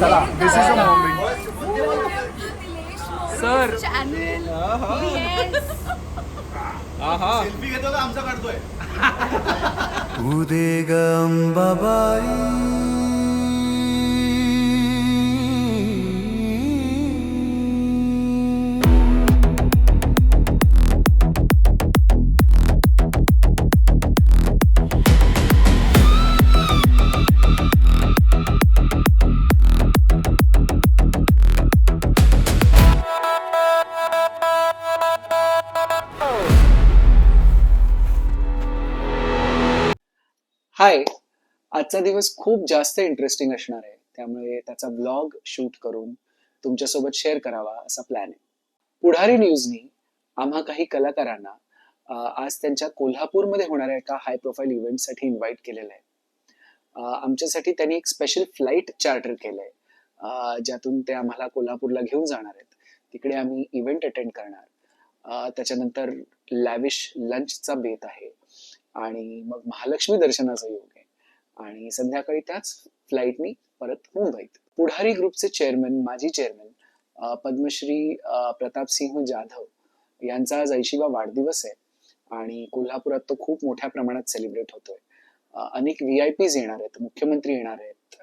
चला this is a moment sir channel selfie घेतो का? आमचा काढतोय. उदे ग आजचा दिवस खूप जास्त इंटरेस्टिंग असणार आहे. त्यामुळे त्याचा ब्लॉग शूट करून तुमच्यासोबत शेअर करावा असा प्लॅन आहे. पुढारी न्यूजनी आम्हा काही कलाकारांना आज त्यांच्या कोल्हापूरमध्ये होणाऱ्या एका हाय प्रोफाईल इव्हेंटसाठी इन्व्हाइट केलेलं आहे. आमच्यासाठी त्यांनी एक स्पेशल फ्लाईट चार्टर केलंय. ज्यातून ते आम्हाला कोल्हापूरला घेऊन जाणार आहेत. तिकडे आम्ही इव्हेंट अटेंड करणार. त्याच्यानंतर लॅविश लंचचा बेत आहे. आणि मग महालक्ष्मी दर्शनाचा योग आणि संध्याकाळी त्याच फ्लाईटनी परत मुंबईत. पुढारी ग्रुपचे चेअरमन माजी चेअरमन पद्मश्री प्रताप प्रतापसिंह जाधव यांचा आज ऐशिवा वाढदिवस आहे आणि कोल्हापुरात तो खूप मोठ्या प्रमाणात सेलिब्रेट होतोय. अनेक व्ही आय पीज येणार आहेत मुख्यमंत्री येणार आहेत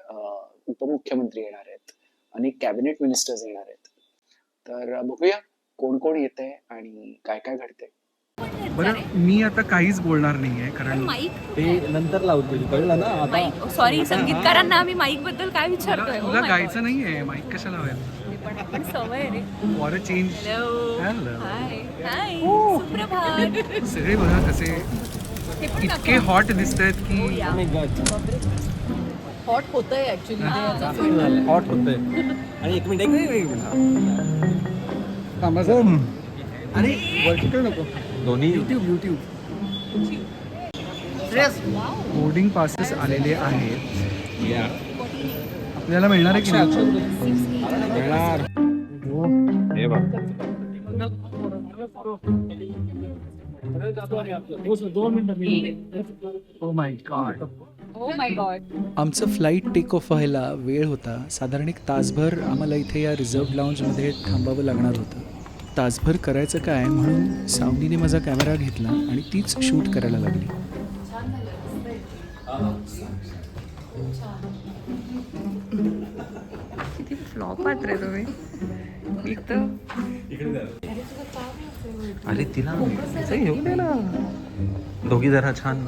उपमुख्यमंत्री येणार आहेत अनेक कॅबिनेट मिनिस्टर्स येणार आहेत. तर बघूया कोण कोण येत आहे आणि काय काय घडतंय. बरं मी आता काहीच बोलणार नाहीये कारण माईक ते नंतर लावतो कळलं ना? आता माईक सॉरी संगीतकारांना आम्ही माईकबद्दल काय विचारतोय? तुला तुला गायचं नाहीये माईक पण पण सवय रे. फॉर अ चेंज सुप्रभात. सगळे बघा कसे इतके हॉट दिसत आहेत की हॉट होतंय ऍक्च्युली हॉट होतंय. आणि एक मिनिट एक मिनिट वर्टिकल नको. दोन्ही युट्यूब युट्यूब बोर्डिंग पासेस आलेले आहेत. या आपल्याला मिळणार आहे की नाही? मिळणार. हे बघ. Oh my god oh my god आमचं फ्लाईट टेक ऑफ व्हायला वेळ होता. साधारण एक तासभर आम्हाला इथे या रिझर्व लाऊंजमध्ये थांबावं लागणार होतं. तासभर करायचं काय म्हणून सावनीने माझा कॅमेरा घेतला आणि तीच शूट करायला लागली. किती फ्लॉप आहात रे तुम्ही. एक तर अरे तिला येऊ दे ना. दोघी जरा छान.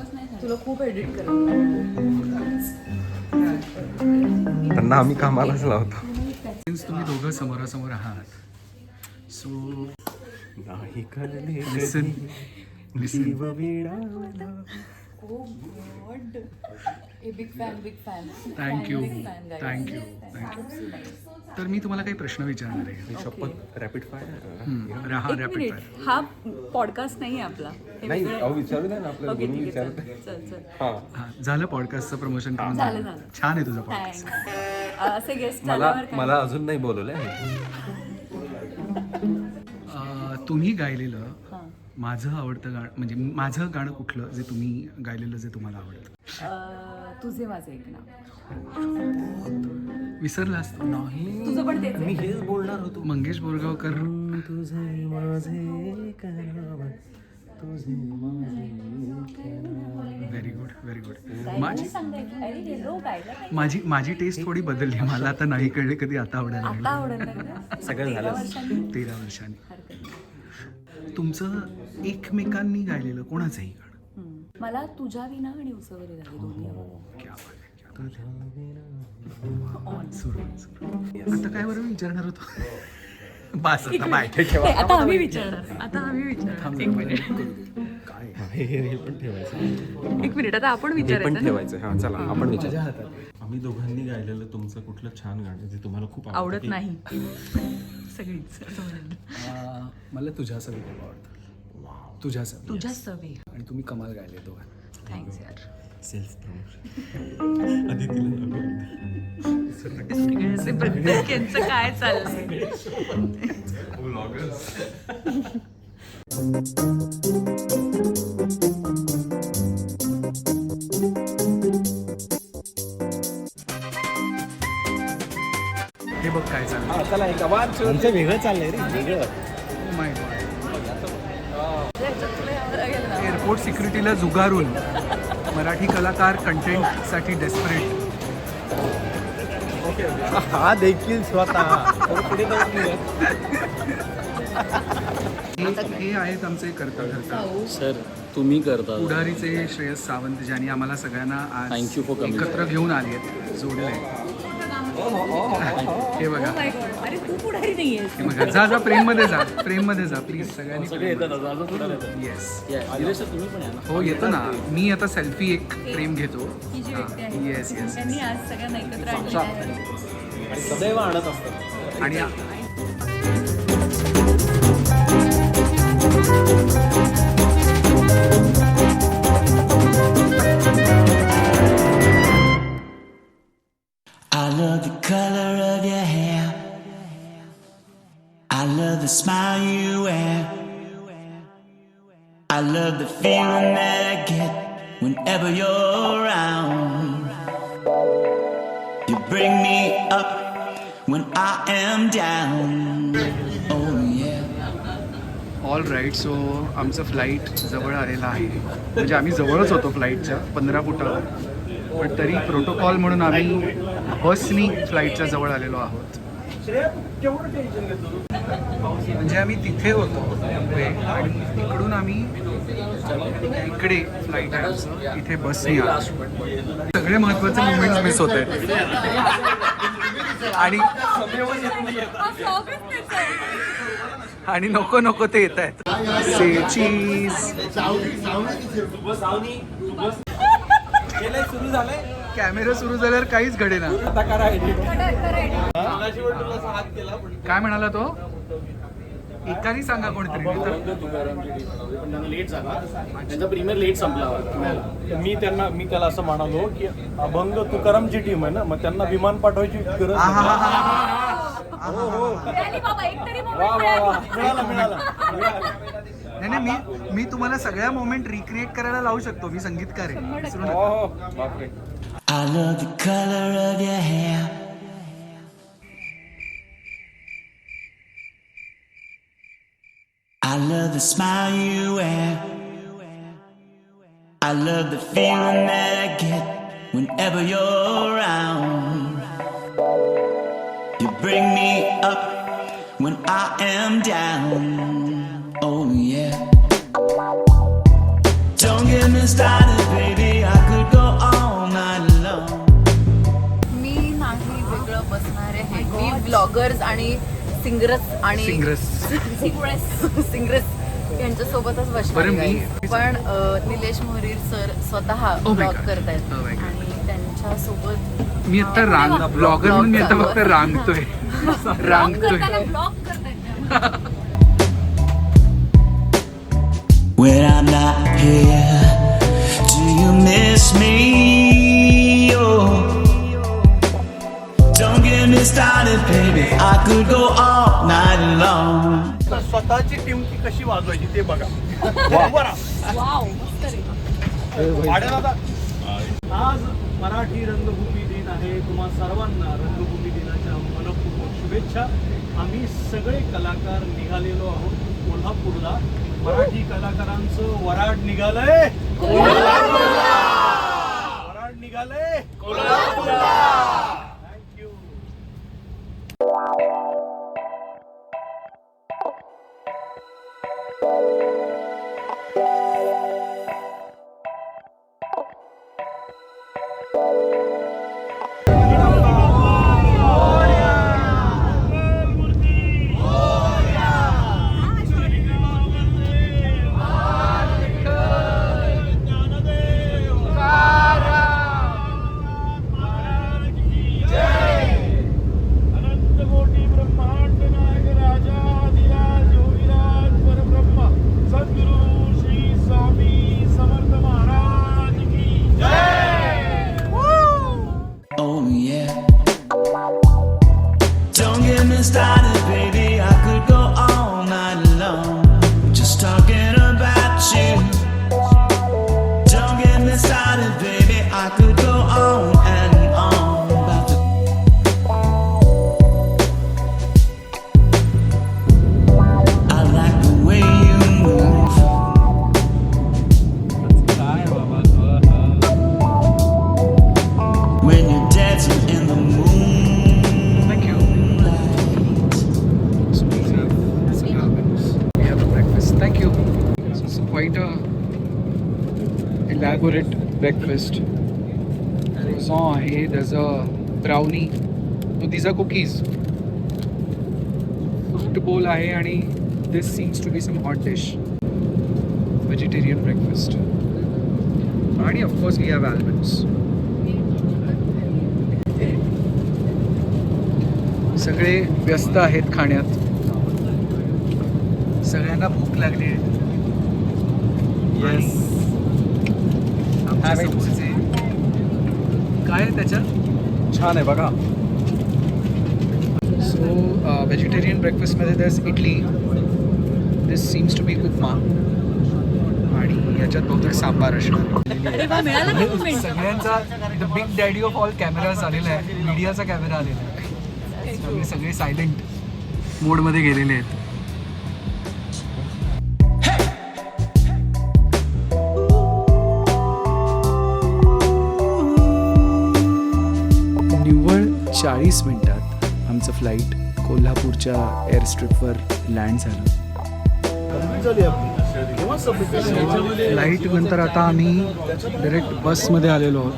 त्यांना आम्ही कामालाच लावतो. तुम्ही दोघं समोरासमोर आहात सो नाही fan big fan thank you thank you thank you तर मी तुम्हाला काही प्रश्न विचारणार आहे. शपथ रॅपिड फायर हम्म, हा रॅपिड फायर हा पॉडकास्ट नाही आहे आपला. हे आहे. आहे हा. हा झालं पॉडकास्टचं प्रमोशन करून झालं, झालं. छान आहे तुझं पॉडकास्ट असे गेस्ट मला मला अजून नाही बोलवलंय. तुम्ही गायलेलं हां. माझं आवडतं गाणं म्हणजे माझं गाणं कुठलं जे तुम्ही गायलेलं जे तुम्हाला आवडतं? अं, तुझे माझे एक नाव. विसरलास तू नाही तुझं पण तेच मी. हेच बोलणार होतो. मंगेश बोरगावकर. तुझे माझे व्हेरी गुड व्हेरी गुड माझी सांगाय की, अरे हे लो गायला नाही. माझी माझी टेस्ट थोडी बदलली आहे. मला आता नाही कळले कधी आता आवडायला आता लागलं सगळं तेरा झालं. वर्षांनी तेरा वर्षांनी. तुमचं एकमेकांनी गायलेलं कोणाचंही गाणं. मला तुझ्या विना आणि उसवरी आहे. आता काय बरं विचारणार होतो बास आता बाय हे, आता आम्ही विचारणार आता आम्ही विचारणार एक मिनिट काय हे पण ठेवायचं एक मिनिट आता आपण पण विचारायचं? ठेवायचं हा चला आपण विचार हातात आम्ही दोघांनी गायलेलं तुमचं कुठलं छान गाणं जे तुम्हाला खूप आवडतं नाही. सगळीच. असं म्हणेल. अं, मला तुझ्या सवी खूप आवडतं तुझ्या सवी तुझ्या सवे आणि तुम्ही कमाल गायले दोघांनी. थँक्स यार. सेल्फ प्रमोशन आधी सगळ्याचे प्रत्येक यांचं काय चाललंय? हे बघ काय चाललंय. चला एक आमचं वेगळं चाललंय रे वेगळं. एअरपोर्ट सिक्युरिटीला जुगारून मराठी कलाकार कंटेंटसाठी डेस्परेट हा देखील स्वतः. पुढे हे आहेत आमचे करता करता सर तुम्ही करता. पुढारीचे श्रेयस सावंत ज्यांनी आम्हाला सगळ्यांना आज. एकत्र घेऊन आले आहेत जोडले हे बघा. अरे तू पुढारी नाहीयेस हे बघा जा जा प्रेममध्ये जा प्रेममध्ये जा प्लीज सगळ्यांनी सगळे येतात येस या, निलेश सर तुम्ही पण या ना. हो येतो ना. मी आता सेल्फी एक फ्रेम घेतो. ही जी व्यक्ती आहे येस येस त्यांनी आज सगळ्यांना एकत्र आणलेलं आहे. आणि सदैव आणत असतात. आणि love the feeling that I get whenever you're around. You bring me up when I am down. Oh yeah. All right so आमचं फ्लाईट जवळ आलेलं आहे म्हणजे आम्ही जवळच होतो फ्लाईटच्या पंधरा फुटावर पण तरी प्रोटोकॉल म्हणून आम्ही बसनी फ्लाईटच्या जवळ आलेलो आहोत म्हणजे आम्ही तिथे होतो मुंबई आणि तिकडून आम्ही इकडे फ्लाईट इथे बसनी आलो. सगळे महत्त्वाचे मुवमेंट्स मिस होत. आहेत आणि आणि नको नको ते येत आहेत. से चीज कॅमेरा सुरू झाल्यावर काहीच घडेना काय म्हणाला तो? एकाने सांगा कोणतरी. लेट झाला त्यांचा प्रीमियर लेट संपला मी त्यांना मी त्याला असं म्हणालो की अभंग तुकारामची टीम आहे ना मग त्यांना विमान पाठवायची गरज नाही. वा वा वा. मिळाला. मिळाला नाही नाही मी मी तुम्हाला सगळ्या मोमेंट रिक्रिएट करायला लावू शकतो मी संगीतकार आहे. I love the color of your hair. I love the smile you wear. I love the feeling that I get whenever you're around. You bring me up when I am down. Oh, yeah. Don't get me started. मी bloggers आणि singers आणि singers singers यांच्यासोबतच बसणार. पण Nilesh Mohrir sir स्वतः Oh blog God. करतायत Oh. आणि त्यांच्यासोबत मी आता रांग ब्लॉगर म्हणून मी आता फक्त रांगतोय रांगतोय When I'm not here, do you miss me? Started, baby. I could go all night long. तर स्वतःची टीम ती कशी वाजवायची ते बघा. उभं राहा. भाड्याला आता आज मराठी रंगभूमी दिन आहे. तुम्हा सर्वांना रंगभूमी दिनाच्या मनपूर्वक शुभेच्छा. आम्ही सगळे कलाकार निघालेलो आहोत कोल्हापूरला. मराठी कलाकारांचं वराड निघालंय. वराड निघालंय. Thank you इमॅग्युरेट ब्रेकफास्ट सॉ आहे दॅज अ ब्राउनी तो these a cookies fruit bowl आहे आणि this seems to be some hot dish vegetarian breakfast आणि ऑफकोर्स वी हॅव आल्मंड्स सगळे व्यस्त आहेत खाण्यात सगळ्यांना भूक लागली आहे काय आहे त्याच्यात? छान आहे बघा. सो व्हेजिटेरियन ब्रेकफास्टमध्ये this idli this seems to be upma आणि याच्यात बहुतेक सांबार असणार. सगळ्यांचा the big daddy of all cameras आलेला आहे. मीडियाचा कॅमेरा आलेला आहे. सगळे सायलेंट मोडमध्ये गेलेले आहेत. चाळीस मिनटात आमचं फ्लाईट कोल्हापूरच्या एअरस्ट्रिपवर लँड झालं. फ्लाईट नंतर आता आम्ही डायरेक्ट बसमध्ये आलेलो आहोत.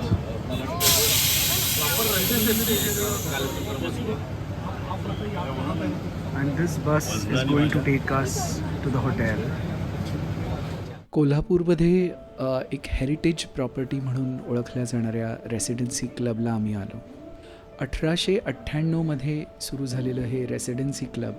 And this bus is going to take us to the hotel कोल्हापूरमध्ये एक हेरिटेज प्रॉपर्टी म्हणून ओळखल्या जाणाऱ्या रेसिडेन्सी क्लबला आम्ही आलो. अठराशे अठ्ठ्याण्णवमध्ये सुरू झालेलं हे रेसिडेन्सी क्लब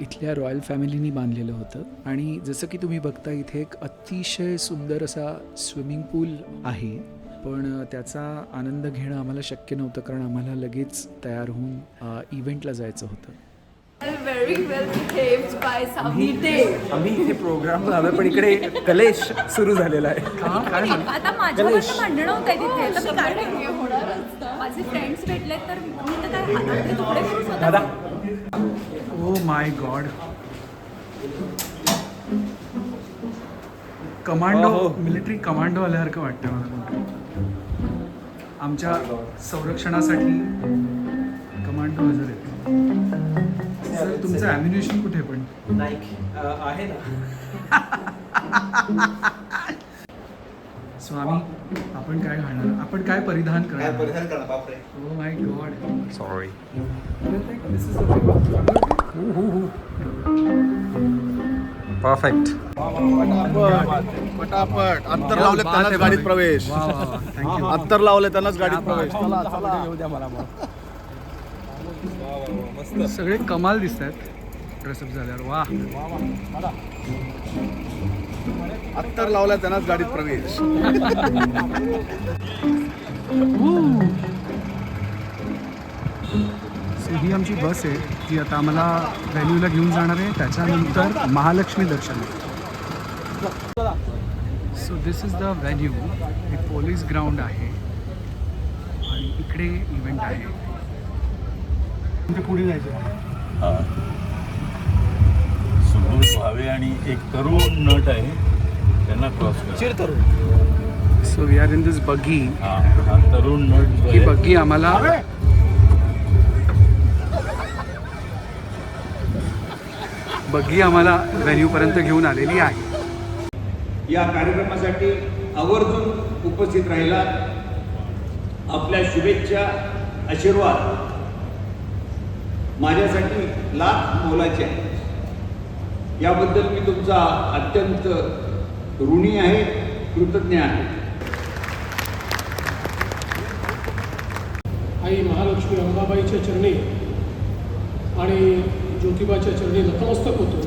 इथल्या रॉयल फॅमिलीनी बांधलेलं होतं. आणि जसं की तुम्ही बघता इथे एक अतिशय सुंदर असा स्विमिंग पूल आहे. पण त्याचा आनंद घेणं आम्हाला शक्य नव्हतं कारण आम्हाला लगेच तयार होऊन इव्हेंटला जायचं होतं. Very well behaved by Savani day आम्ही इथे प्रोग्राम झाला पण इकडे कलेश सुरू झालेला आहे. आता भांडणं होत तिथे. माझे फ्रेंड्स भेटले तर मी तर काय हातातले तुकडे करू स्वतः ओ my god commando. Military commando आल्यासारखं वाटतं मला. आमच्या संरक्षणासाठी कमांडो हजर आहेत. सर तुमचं ॲम्युनेशन कुठे पण? आहे ना. सो आम्ही आपण काय घालणार आपण काय परिधान करणार? Oh my God sorry perfect पटापट अंतर लावले त्यांनाच गाडीत प्रवेश. थँक्यू अंतर लावले त्यांनाच गाडीत प्रवेश. चला चला सगळे कमाल दिसत आहेत ड्रेसअप झाल्यावर. वा अंतर लावलं त्यांनाच गाडीत प्रवेश. सो ही आमची बस आहे जी आता आम्हाला व्हॅन्यूला घेऊन जाणार आहे. त्याच्यानंतर महालक्ष्मी दर्शन. So this is the venue हे पोलीस ग्राउंड आहे. आणि इकडे इव्हेंट आहे. पुढे जायचं सुदृढ भावे आणि एक तरुण नट आहे. त्यांना क्रॉस करा. So we are in this buggy हा हा तरुण ही बग्गी आम्हाला बग्गी आम्हाला व्हॅन्यूपर्यंत घेऊन आलेली आहे. या कार्यक्रमासाठी आवर्जून उपस्थित राहिला. आपल्या शुभेच्छा आशीर्वाद. माझ्यासाठी लाख मोलाचे आहे याबद्दल मी तुमचा अत्यंत ऋणी आहे कृतज्ञ आहे आई महालक्ष्मी अंबाबाईच्या चरणी आणि ज्योतिबाच्या चरणी नतमस्तक होतो.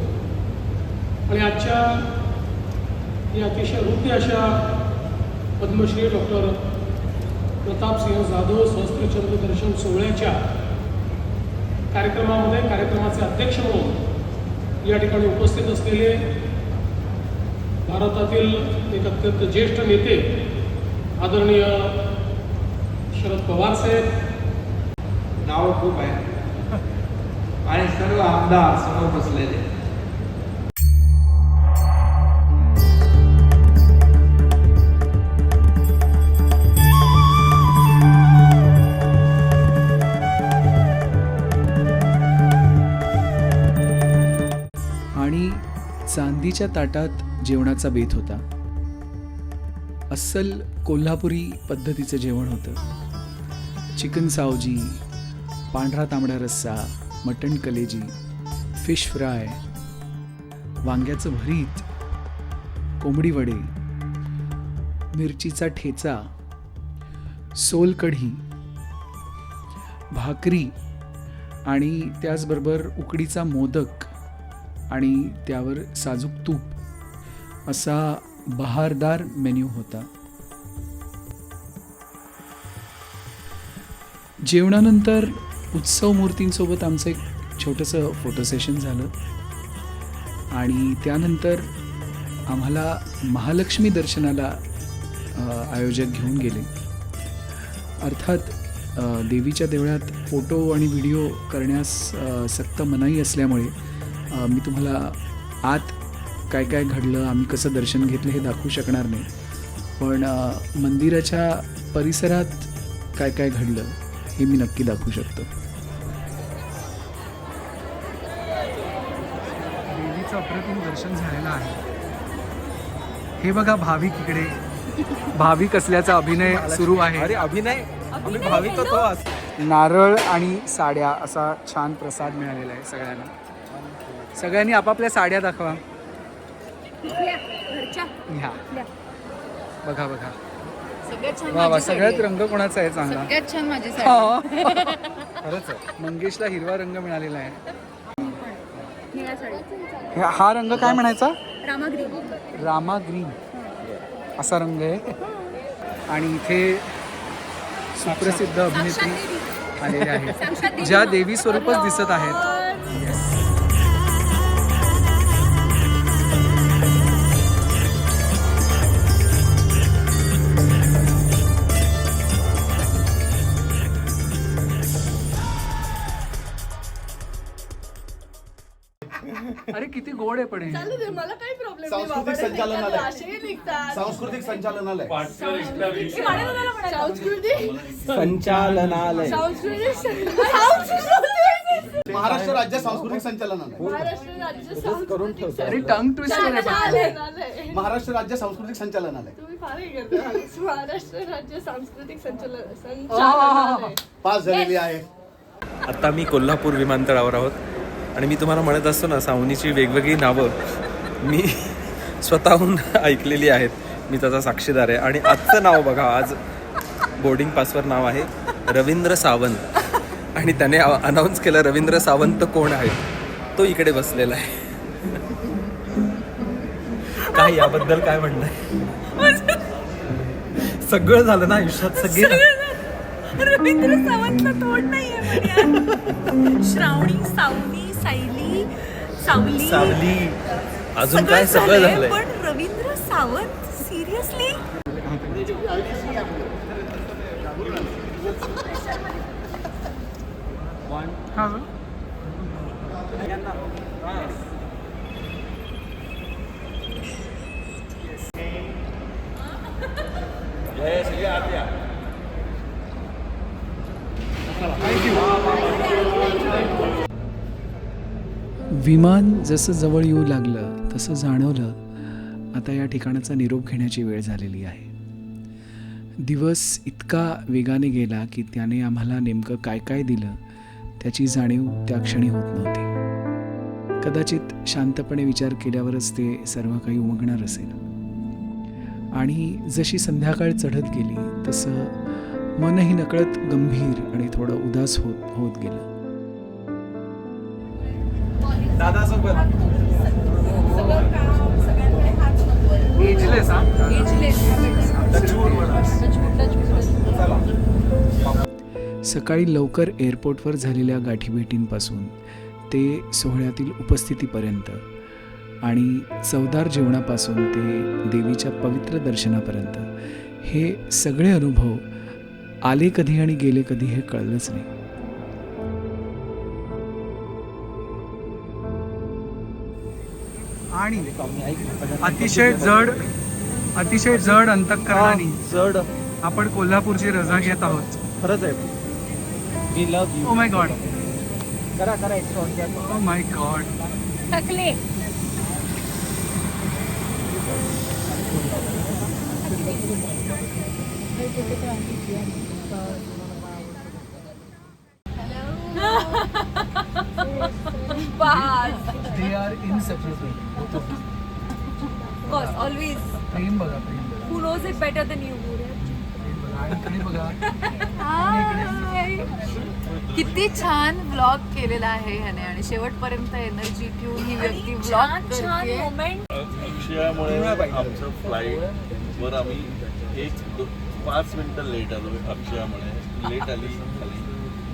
आणि आजच्या या अतिशय हृदय अशा पद्मश्री डॉक्टर प्रतापसिंह जाधव सहस्त्रचंद्र दर्शन सोहळ्याच्या कार्यक्रमामध्ये कार्यक्रमाचे अध्यक्ष म्हणून या ठिकाणी उपस्थित असलेले भारतातील एक अत्यंत ज्येष्ठ नेते आदरणीय शरद पवार साहेब. नाव खूप आहे. आणि सर्व आमदार समोर बसलेले. आणि ताटात जेवणाचा बेत होता. अस्सल कोल्हापुरी पद्धतीचं जेवण होतं. चिकन सावजी पांढरा तांबडा रस्सा मटण कलेजी फिश फ्राय वांग्याचं भरीत कोंबडी वडे मिरचीचा ठेचा सोल कढी भाकरी आणि त्याचबरोबर उकडीचा मोदक आणि त्यावर साजूक तूप असा बहारदार मेन्यू होता. जेवणानंतर उत्सव मूर्तींसोबत आमचं एक छोटंसं फोटो सेशन झालं. आणि त्यानंतर आम्हाला महालक्ष्मी दर्शनाला आयोजक घेऊन गेले. अर्थात देवीच्या देवळात फोटो आणि व्हिडिओ करण्यास सक्त मनाई असल्यामुळे मी तुम्हाला आत काय काय घडलं आम्ही कसं दर्शन घेतलं हे दाखवू शकणार नाही. पण मंदिराच्या परिसरात काय काय घडलं हे मी नक्की दाखवू शकतो. देवीचं अप्रतिम दर्शन झालेलं आहे. हे बघा भाविक इकडे. भाविक असल्याचा अभिनय सुरू आहे. अरे अभिनय? आम्ही भाविक होतो नारळ आणि साड्या असा छान प्रसाद मिळालेला आहे सगळ्यांना. सगळ्यांनी आपापल्या साड्या दाखवा. ह्या. बघा बघा. वा वा सगळ्यात. रंग कोणाचा आहे चांगला? सगळ्यात छान माझी साडी. हा. खरंच आहे. मंगेशला हिरवा रंग मिळालेला आहे. हे- रंग काय म्हणायचा? रामा ग्रीन. असा रंग आहे. आणि इथे सुप्रसिद्ध अभिनेत्री आलेल्या आहेत. ज्या देवी स्वरूपच दिसत आहेत. अरे किती गोड आहे पण हे. मला काही प्रॉब्लेम सांस्कृतिक संचालनालय. सांस्कृतिक संचालनालय. संचालनालय. महाराष्ट्र राज्य सांस्कृतिक संचालनालय. अरे टंग ट्विस्टर आहे फक्त. महाराष्ट्र राज्य सांस्कृतिक संचालनालय. महाराष्ट्र राज्य सांस्कृतिक संचालन पास झालेली आहे. आता मी कोल्हापूर विमानतळावर आहोत. आणि मी तुम्हाला म्हणत असतो ना सावनीची वेगवेगळी नावं मी स्वतःहून ऐकलेली आहेत. मी त्याचा साक्षीदार आहे. आणि आजचं नाव बघा आज बोर्डिंग पासवर नाव आहे रवींद्र सावंत. आणि त्याने अनाऊन्स केलं रवींद्र सावंत कोण आहे? तो इकडे बसलेला आहे. काय याबद्दल काय म्हणणं आहे? सगळं झालं ना आयुष्यात सगळे रवींद्र सावंतला तोड नाहीये श्रावणी सावनी सायली सावली. सावली. अजून काय सगळं झालंय पण रवींद्र सावंत सिरियसली हा. विमान जसं जवळ येऊ लागलं तसं जाणवलं. आता या ठिकाणाचा निरोप घेण्याची वेळ झालेली आहे. दिवस इतका वेगाने गेला की त्याने आम्हाला नेमकं काय काय दिलं त्याची जाणीव त्या क्षणी होत नव्हती. कदाचित शांतपणे विचार केल्यावरच ते सर्व काही उमगणार असेल. आणि जशी संध्याकाळ चढत गेली तसं मनही नकळत गंभीर आणि थोडं उदास होत होत गेलं. दादासोबत. एजलेस हा सकाळी लवकर एअरपोर्टवर झालेल्या गाठीभेटींपासून ते सोहळ्यातील उपस्थितीपर्यंत आणि चवदार जेवणापासून ते देवीच्या पवित्र दर्शनापर्यंत हे सगळे अनुभव आले कधी आणि गेले कधी हे कळलंच नाही. आणि अतिशय जड अतिशय जड अंतकरणाने जड. आपण कोल्हापूरची रजा घेत आहोत. खरंच आहे. We love oh my God करा करा ओ माय गॉड थकले. बास. दे आर इनसेपरेबल बस ऑलवेज प्रेम बघा प्रेम who knows it better than you आणि इकडे बघा. किती छान व्लॉग केलेला आहे ह्याने. आणि शेवटपर्यंत एनर्जी ठेवून ही व्यक्ती छान व्लॉग छान मोमेंट अक्षयामुळे आमचं फ्लाईट वर आम्ही एक पाच मिनिटं लेट आलो अक्षयामुळे. लेट आली.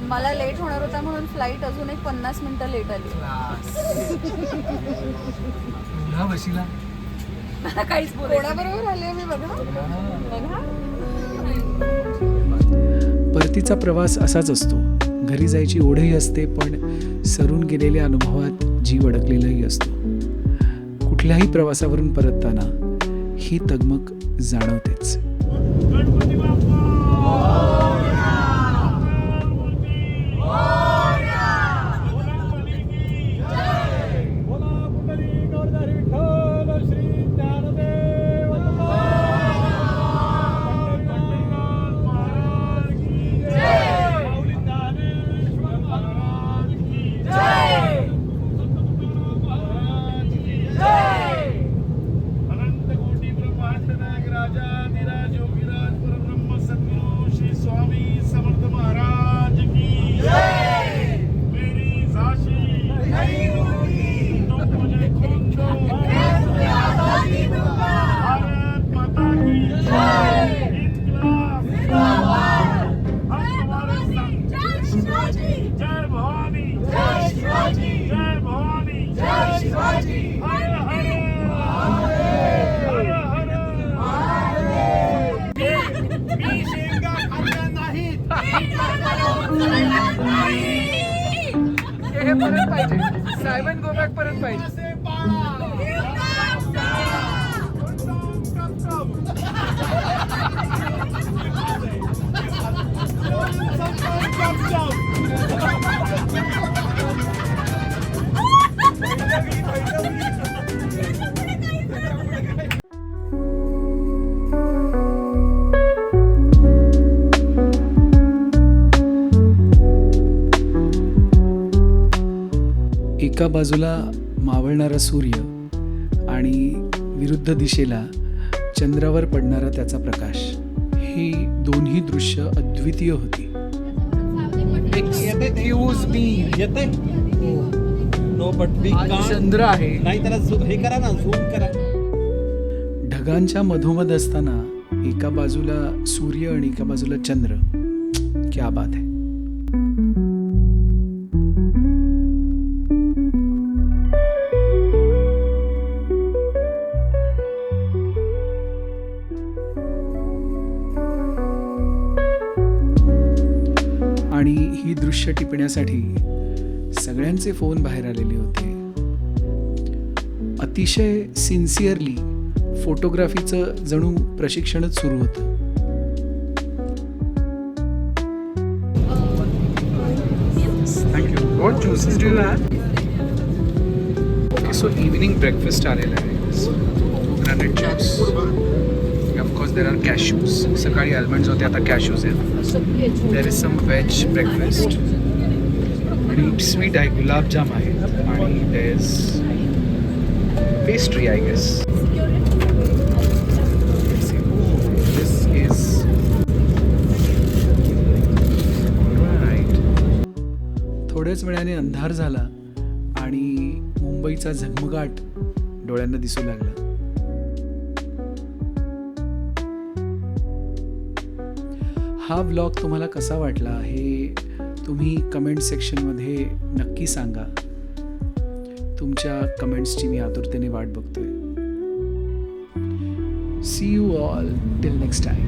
मला लेट होणार होता म्हणून फ्लाईट अजून एक पन्नास मिनिटं लेट आली. पुन्हा बशीला मला काहीच बोलायचं कोणाबरोबर आले मी बघा. बघा. परतीचा प्रवास असाच असतो. घरी जायची ओढही असते पण सरून गेलेल्या अनुभवात जीव अडकलेलाही असतो. कुठल्याही प्रवासावरून परतताना ही तगमग जाणवतेच. एका बाजूला मावळणारा सूर्य आणि विरुद्ध दिशेला चंद्रावर पडणारा त्याचा प्रकाश. ही दोन्ही दृश्य अद्वितीय होती. एक्सक्यूज मी येते नो बट वी आज चंद्र आहे. नाही त्याला झू- हे करा ना झूम करा. ढगांच्या मधोमध असताना एका बाजूला सूर्य आणि एका बाजूला चंद्र. क्या बात आहे. आणि ही दृश्य टिपण्यासाठी सगळ्यांचे फोन बाहेर आलेले होते. अतिशय सिन्सिअरली फोटोग्राफीचं जणू प्रशिक्षणच सुरू होतं. सो इव्हिनिंग ब्रेकफास्ट आलेला आहे. Juice of course there are cashews सकाळी आल्मंड्स होते आता कॅशूज आहेत. There is some veg breakfast आणि स्वीट आहे गुलाबजाम आहे आणि there is pastry I guess right थोड्याच वेळाने अंधार झाला आणि मुंबईचा झगमगाट डोळ्यांना दिसू लागला. हा ब्लॉग तुम्हाला कसा वाटला हे तुम्ही कमेंट सेक्शनमध्ये नक्की सांगा. तुमच्या कमेंट्सची मी आतुरतेने वाट बघतोय. See you all till next time